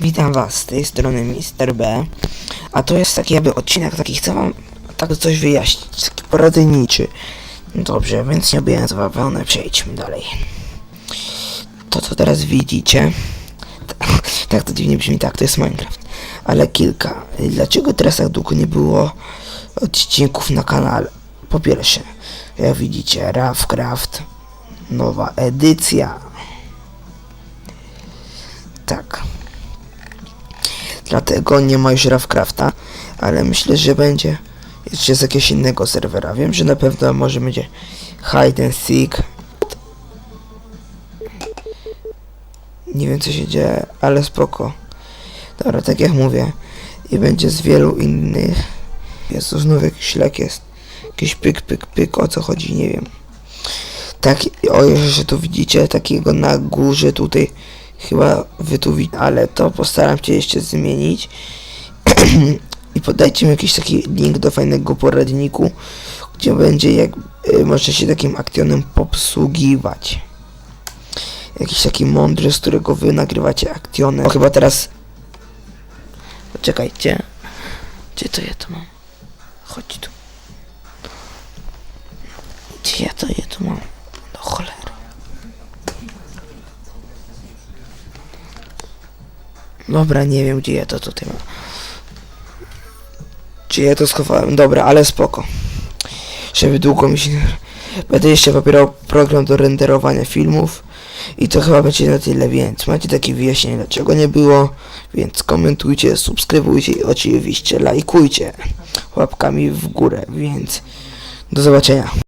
Witam was z tej strony Mr. B. A to jest taki jakby odcinek taki, chcę wam tak coś wyjaśnić, taki poradniczy. Dobrze, więc nie obijając bawełnę, przejdźmy dalej. To co teraz widzicie, tak to dziwnie brzmi, tak, to jest Minecraft. Ale kilka. Dlaczego teraz tak długo nie było odcinków na kanale? Po pierwsze, jak widzicie, Ravecraft, nowa edycja. Tak. Dlatego nie ma już Ravecrafta, ale myślę, że będzie jeszcze z jakiegoś innego serwera. Wiem, że na pewno może będzie Hide and Seek. Nie wiem co się dzieje, ale spoko. Dobra, tak jak mówię. I będzie z wielu innych. Jest to znów jakiś szlak jest. Jakiś pyk, pyk, pyk, o co chodzi, nie wiem. Tak, o jeszcze tu widzicie takiego na górze tutaj chyba wy tu widzicie, ale to postaram się jeszcze zmienić i podajcie mi jakiś taki link do fajnego poradniku, gdzie będzie jak y, można się takim akcjonem obsługiwać. Jakiś taki mądry, z którego wy nagrywacie akcjony. O, chyba teraz... Poczekajcie. Gdzie to ja to mam? Chodź tu. Gdzie ja to je tu mam? Do cholery. Dobra, nie wiem gdzie ja to tutaj mam. Gdzie ja to schowałem? Dobra, ale spoko. Żeby długo mi się... Będę jeszcze pobierał program do renderowania filmów. I to chyba będzie na tyle, więc macie takie wyjaśnienie dlaczego nie było. Więc komentujcie, subskrybujcie i oczywiście lajkujcie łapkami w górę, więc do zobaczenia.